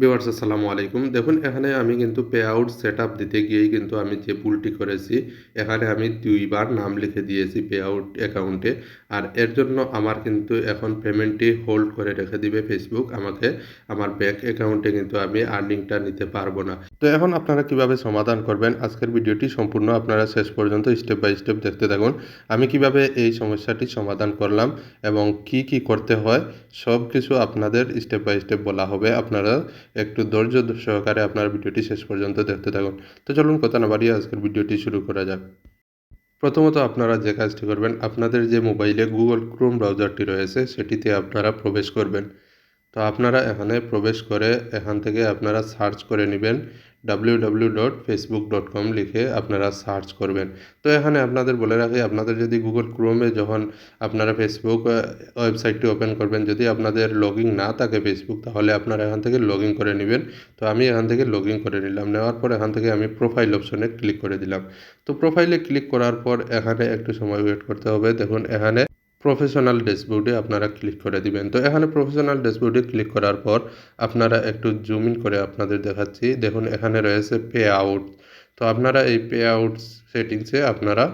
Viewers আসসালামু আলাইকুম। দেখুন, এখানে আমি কিন্তু পে আউট সেট আপ দিতে গিয়েই কিন্তু আমি যে ভুলটি করেছি, এখানে আমি দুইবার নাম লিখে দিয়েছি পে আউট অ্যাকাউন্টে আর এর জন্য আমার কিন্তু এখন পেমেন্টটি হোল্ড করে রেখে দিবে ফেসবুক আমাকে, আমার ব্যাঙ্ক অ্যাকাউন্টে কিন্তু আমি আর্নিংটা নিতে পারব না। তো এখন আপনারা কীভাবে সমাধান করবেন? আজকের ভিডিওটি সম্পূর্ণ আপনারা শেষ পর্যন্ত স্টেপ বাই স্টেপ দেখতে থাকুন। আমি কীভাবে এই সমস্যাটি সমাধান করলাম এবং কি কি করতে হয় সব কিছু আপনাদের স্টেপ বাই স্টেপ বলা হবে। আপনারা একটু ধৈর্য সহকারে আপনার ভিডিওটি শেষ পর্যন্ত দেখতে থাকুন। তো চলুন কথা না বাড়িয়ে আজকের ভিডিওটি শুরু করা যাক। প্রথমত আপনারা যে কাজটি করবেন, আপনাদের যে মোবাইলে গুগল ক্রোম ব্রাউজারটি রয়েছে, সেটিতে আপনারা প্রবেশ করবেন। তো আপনারা এখানে প্রবেশ করে এখান থেকে আপনারা সার্চ করে নেবেন W dot Facebook dot com লিখে আপনারা সার্চ করবেন। তো এখানে আপনাদের বলে রাখি, আপনাদের যদি গুগল ক্রোমে যখন আপনারা ফেসবুক ওয়েবসাইটটি ওপেন করবেন, যদি আপনাদের লগ না থাকে ফেসবুক তাহলে আপনারা এখান থেকে লগ করে নেবেন। তো আমি এখান থেকে লগ করে নিলাম। নেওয়ার পর এখান থেকে আমি প্রোফাইল অপশনে ক্লিক করে দিলাম। তো প্রোফাইলে ক্লিক করার পর এখানে একটু সময় ওয়েট করতে হবে। দেখুন, এখানে প্রফেশনাল ড্যাশবোর্ডে আপনারা ক্লিক করে দিবেন। তো এখানে প্রফেশনাল ড্যাশবোর্ডে ক্লিক করার পর আপনারা একটু জুম ইন করে আপনাদের দেখাচ্ছি। দেখুন, এখানে রয়েছে পে আউট তো আপনারা এই পে আউট সেটিংসে আপনারা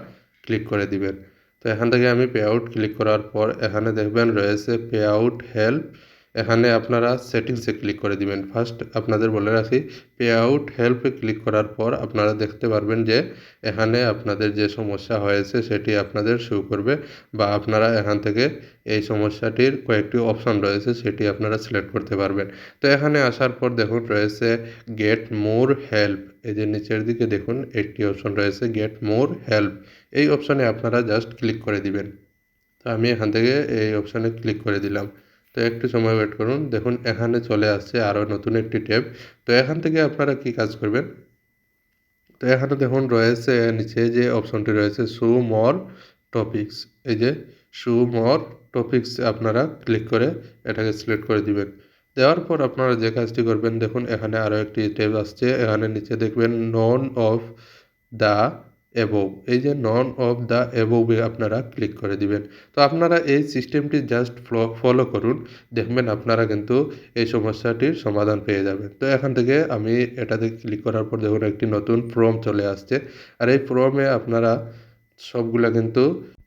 ক্লিক করে দিবেন। তো এখান থেকে আমি পে আউট ক্লিক করার পর এখানে দেখবেন রয়েছে পে আউট হেল্প এখানে আপনারা সেটিংসে ক্লিক করে দিবেন। ফার্স্ট আপনাদের বলে রাখি পে আউট হেল্পে ক্লিক করার পর আপনারা দেখতে পারবেন যে এখানে আপনাদের যে সমস্যা হয়েছে সেটি আপনাদের শো করবে বা আপনারা এখান থেকে এই সমস্যাটির কয়েকটি অপশন রয়েছে সেটি আপনারা সিলেক্ট করতে পারবেন। তো এখানে আসার পর দেখুন রয়েছে গেট মোর হেল্প এই যে নিচের দিকে দেখুন, একটি অপশন রয়েছে গেট মোর হেল্প এই অপশনে আপনারা জাস্ট ক্লিক করে দিবেন। তো আমি এখান থেকে এই অপশানে ক্লিক করে দিলাম। তো একটু সময় ওয়েট করুন। দেখুন, এখানে চলে আসছে আরও নতুন একটি ট্যাব। তো এখান থেকে আপনারা কি কাজ করবেন? তো এখানে দেখুন, রয়েছে নিচে যে অপশনটি রয়েছে শো মর টপিকস এই যে শো মর টপিকস আপনারা ক্লিক করে এটাকে সিলেক্ট করে দিবেন। দেওয়ার পর আপনারা যে কাজটি করবেন, দেখুন, এখানে আরও একটি ট্যাব আসছে। এখানে নিচে দেখবেন নন অফ দ্য অ্যাবোভ এই যে নন অফ দ্য অ্যাবোভে আপনারা ক্লিক করে দিবেন। তো আপনারা এই সিস্টেমটি জাস্ট ফলো করুন, দেখবেন আপনারা কিন্তু এই সমস্যাটির সমাধান পেয়ে যাবেন। তো এখান থেকে আমি এটাতে ক্লিক করার পর দেখুন একটি নতুন ফর্ম চলে আসছে। আর এই ফর্মে আপনারা সবগুলা কিন্তু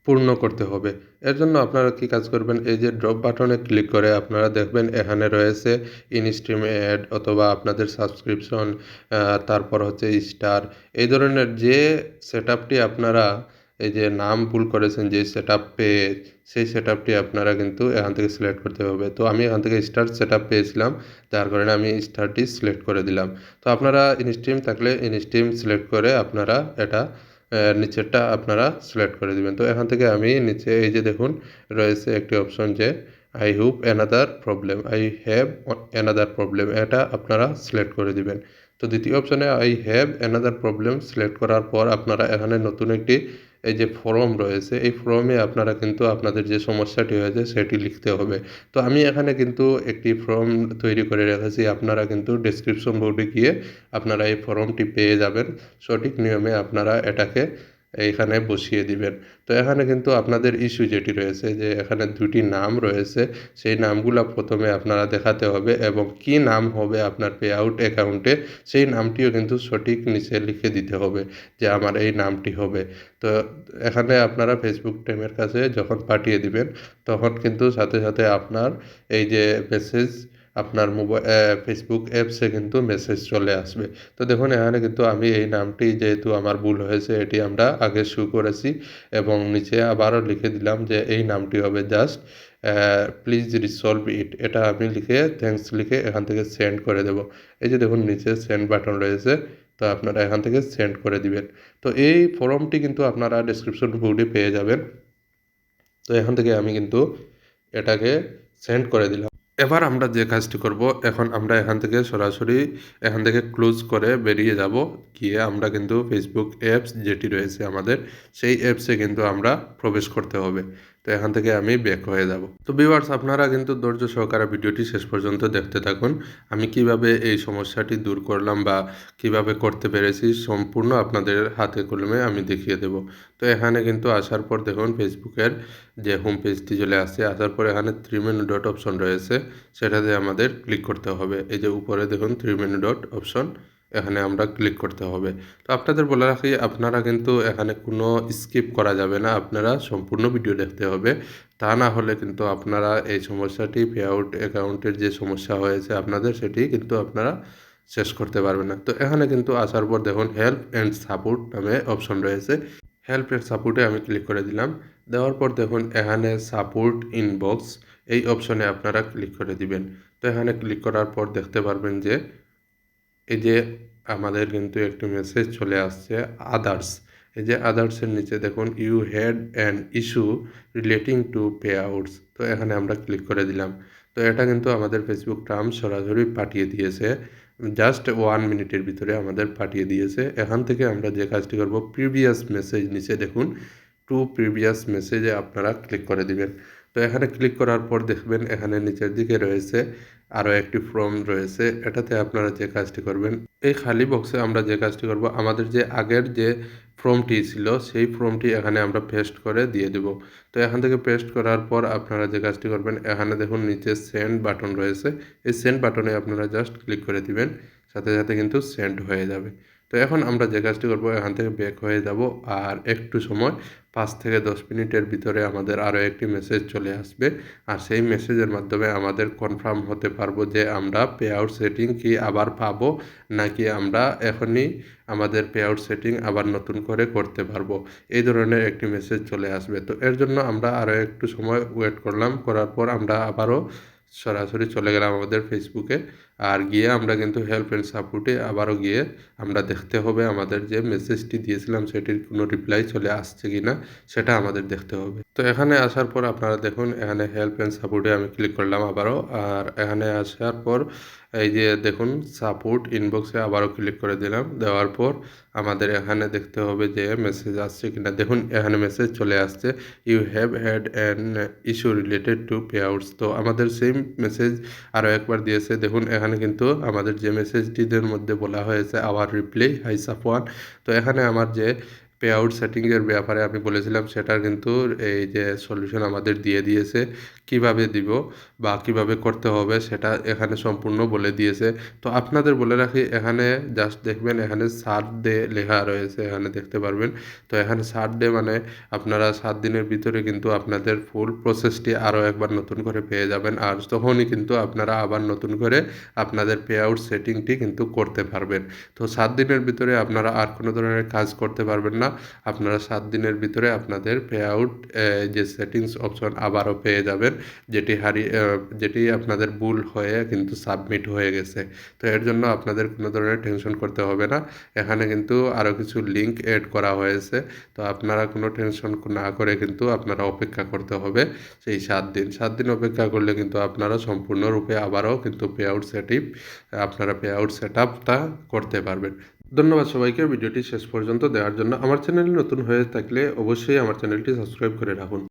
পূর্ণ করতে হবে। এর জন্য আপনারা কি কাজ করবেন? এই যে ড্রপ বাটনে ক্লিক করে আপনারা দেখবেন এখানে রয়েছে ইনস্ট্রিম অ্যাড অথবা আপনাদের সাবস্ক্রিপশন তারপর হচ্ছে স্টার এই ধরনের যে সেট আপনারা, এই যে নাম ভুল করেছেন, যে সেট আপ পেয়ে সেই সেট আপটি আপনারা কিন্তু এখান থেকে সিলেক্ট করতে হবে। তো আমি এখান থেকে স্টার সেট আপ পেয়েছিলাম, যার কারণে আমি স্টারটি সিলেক্ট করে দিলাম। তো আপনারা ইনস্ট্রিম থাকলে ইনস্ট্রিম সিলেক্ট করে আপনারা এটা নিচেরটা আপনারা সিলেক্ট করে দিবেন। তো এখান থেকে আমি নিচে এই যে দেখুন, রয়েছে একটি অপশন যে I hope another problem I have another problem এটা আপনারা সিলেক্ট করে দিবেন। তো দ্বিতীয় অপশনে I have another problem select করার পর আপনারা এখানে নতুন একটি এই যে ফর্ম রয়েছে, এই ফর্মে আপনারা কিন্তু আপনাদের যে সমস্যাটি হয়েছে সেটি লিখতে হবে। তো আমি এখানে কিন্তু একটি ফর্ম তৈরি করে রেখেছি, আপনারা কিন্তু ডেসক্রিপশন বোর্ডে গিয়ে আপনারা এই ফর্মটি পেয়ে যাবেন। সঠিক নিয়মে আপনারা এটাকে এইখানে বসিয়ে দিবেন। তো এখানে কিন্তু আপনাদের ইস্যু যেটি রয়েছে যে এখানে দুটি নাম রয়েছে, সেই নামগুলো প্রথমে আপনারা দেখাতে হবে এবং কি নাম হবে আপনার পে আউট অ্যাকাউন্টে সেই নামটিও কিন্তু সঠিক নিচে লিখে দিতে হবে যে আমার এই নামটি হবে। তো এখানে আপনারা ফেসবুক টিমের কাছে যখন পাঠিয়ে দিবেন, তখন কিন্তু সাথে সাথে আপনার এই যে মেসেজ আপনার মোবাইল ফেসবুক অ্যাপসে কিন্তু মেসেজ চলে আসবে। তো দেখুন, এখানে কিন্তু আমি এই নামটি যেহেতু আমার ভুল হয়েছে, এটি আমরা আগে শু করেছি এবং নিচে আবারও লিখে দিলাম যে এই নামটি হবে জাস্ট প্লিজ রিসলভ ইট এটা আমি লিখে থ্যাংকস লিখে এখান থেকে সেন্ড করে দেব। এই যে দেখুন, নিচে সেন্ড বাটন রয়েছে, তো আপনারা এখান থেকে সেন্ড করে দিবেন। তো এই ফর্মটি কিন্তু আপনারা ডিসক্রিপশন বোর্ডে পেয়ে যাবেন। তো এখান থেকে আমি কিন্তু এটাকে সেন্ড করে দিলাম। এবার আমরা যে কাজটি করব, এখন আমরা এখান থেকে সরাসরি এখান থেকে ক্লোজ করে বেরিয়ে যাব। গিয়ে আমরা কিন্তু ফেসবুক অ্যাপস যেটি রয়েছে আমাদের, সেই অ্যাপসে কিন্তু আমরা প্রবেশ করতে হবে। তো এখান থেকে আমি ব্যাক হয়ে যাব। তো ভিউয়ার্স আপনারা কিন্তু ধৈর্য সহকারে ভিডিওটি শেষ পর্যন্ত দেখতে থাকুন। আমি কীভাবে এই সমস্যাটি দূর করলাম বা কীভাবে করতে পেরেছি সম্পূর্ণ আপনাদের হাতে কলমে আমি দেখিয়ে দেব। তো এখানে কিন্তু আসার পর দেখুন ফেসবুকের যে হোম পেজটি চলে আসছে, আসার পর এখানে থ্রি মেনু ডট অপশন রয়েছে। সেটাতে আমাদের ক্লিক করতে হবে। এই যে উপরে দেখুন থ্রি মেনু ডট অপশন এখানে আমরা ক্লিক করতে হবে। তো আপনাদের বলে রাখি, আপনারা কিন্তু এখানে কোনো স্কিপ করা যাবে না, আপনারা সম্পূর্ণ ভিডিও দেখতে হবে। তা না হলে কিন্তু আপনারা এই সমস্যাটি পে আউট অ্যাকাউন্টের যে সমস্যা হয়েছে আপনাদের, সেটি কিন্তু আপনারা শেষ করতে পারবেন না। তো এখানে কিন্তু আসার পর দেখুন হেল্প অ্যান্ড সাপোর্ট নামে অপশন রয়েছে। হেল্প অ্যান্ড সাপোর্টে আমি ক্লিক করে দিলাম। দেওয়ার পর দেখুন, এখানে সাপোর্ট ইনবক্স এই অপশনে আপনারা ক্লিক করে দিবেন। তো এখানে ক্লিক করার পর দেখতে পারবেন যে এই যে আমাদের কিন্তু একটি মেসেজ চলে আসছে আদার্স এই যে আদার্সের নিচে দেখুন you had an issue relating to payouts তো এখানে আমরা ক্লিক করে দিলাম। তো এটা কিন্তু আমাদের ফেসবুক টার্ম সরাসরি পাঠিয়ে দিয়েছে। জাস্ট ওয়ান মিনিটের ভিতরে আমাদের পাঠিয়ে দিয়েছে। এখান থেকে আমরা যে কাজটি করব প্রিভিয়াস মেসেজ নিচে দেখুন টু প্রিভিয়াস মেসেজে আপনারা ক্লিক করে দিবেন। তো এখানে ক্লিক করার পর দেখবেন এখানে নিচের দিকে রয়েছে আরও একটি ফর্ম রয়েছে। এটাতে আপনারা যে কাজটি করবেন, এই খালি বক্সে আমরা যে কাজটি করব, আমাদের যে আগের যে ফর্মটি ছিল, সেই ফর্মটি এখানে আমরা পেস্ট করে দিয়ে দেব। তো এখান থেকে পেস্ট করার পর আপনারা যে কাজটি করবেন, এখানে দেখুন নিচে সেন্ড বাটন রয়েছে। এই সেন্ড বাটনে আপনারা জাস্ট ক্লিক করে দিবেন, সাথে সাথে কিন্তু সেন্ড হয়ে যাবে। তো এখন আমরা যে কাজটি করব, এখান থেকে ব্যাক হয়ে যাব আর একটু সময়, পাঁচ থেকে দশ মিনিটের ভিতরে আমাদের আরও একটি মেসেজ চলে আসবে। আর সেই মেসেজের মাধ্যমে আমাদের কনফার্ম হতে পারব যে আমরা পে আউট সেটিং কি আবার পাবো, নাকি আমরা এখনই আমাদের পে আউট সেটিং আবার নতুন করে করতে পারব। এই ধরনের একটি মেসেজ চলে আসবে। তো এর জন্য আমরা আরও একটু সময় ওয়েট করলাম, করার পর আমরা আবারও সরাসরি চলে গেলাম আমাদের ফেসবুকে আর গিয়ে আমরা কিন্তু হেল্প অ্যান্ড সাপোর্টে আবারও গিয়ে আমরা দেখতে হবে আমাদের যে মেসেজটি দিয়েছিলাম, সেটির কোনো রিপ্লাই চলে আসছে কি না সেটা আমাদের দেখতে হবে। তো এখানে আসার পর আপনারা দেখুন, এখানে হেল্প অ্যান্ড সাপোর্টে আমি ক্লিক করলাম আবারও, আর এখানে আসার পর এই যে দেখুন সাপোর্ট ইনবক্সে আবারও ক্লিক করে দিলাম। দেওয়ার পর আমাদের এখানে দেখতে হবে যে মেসেজ আসছে কিনা। দেখুন, এখানে মেসেজ চলে আসছে you have had an issue related to payouts তো আমাদের সেম মেসেজ আরও একবার দিয়েছে। দেখুন, এখানে কিন্তু আমাদের যে মেসেজটিদের মধ্যে বলা হয়েছে আওয়ার রিপ্লাই হাই সাফওয়ান তো এখানে আমার যে পে আউট সেটিংয়ের ব্যাপারে আমি বলেছিলাম, সেটার কিন্তু এই যে সলিউশন আমাদের দিয়ে দিয়েছে, কীভাবে দিব বা কীভাবে করতে হবে সেটা এখানে সম্পূর্ণ বলে দিয়েছে। তো আপনাদের বলে রাখি, এখানে জাস্ট দেখবেন, এখানে সাত ডে লেখা রয়েছে, এখানে দেখতে পারবেন। তো এখানে সাত ডে মানে আপনারা সাত দিনের ভিতরে কিন্তু আপনাদের ফুল প্রসেসটি আরও একবার নতুন করে পেয়ে যাবেন। আর তখনই কিন্তু আপনারা আবার নতুন করে আপনাদের পে আউট সেটিংটি কিন্তু করতে পারবেন। তো সাত দিনের ভিতরে আপনারা আর কোনো ধরনের কাজ করতে পারবেন না। আপনারা সাত দিনের ভিতরে আপনাদের পে আউট যে সেটিংস অপশন আবারও পেয়ে যাবেন, যেটি হারিয়ে যেটি আপনাদের ভুল হয়ে কিন্তু সাবমিট হয়ে গেছে। তো এর জন্য আপনাদের কোনো ধরনের টেনশন করতে হবে না। এখানে কিন্তু আরও কিছু লিঙ্ক এড করা হয়েছে। তো আপনারা কোনো টেনশন না করে কিন্তু আপনারা অপেক্ষা করতে হবে সেই সাত দিন। সাত দিন অপেক্ষা করলে কিন্তু আপনারা সম্পূর্ণরূপে আবারও কিন্তু পে আউট সেটিভ আপনারা পে আউট সেট আপটা করতে পারবেন। ধন্যবাদ সবাইকে, ভিডিওটি শেষ পর্যন্ত দেওয়ার জন্য। আমার চ্যানেল নতুন হয়ে থাকলে অবশ্যই আমার চ্যানেলটি সাবস্ক্রাইব করে রাখুন।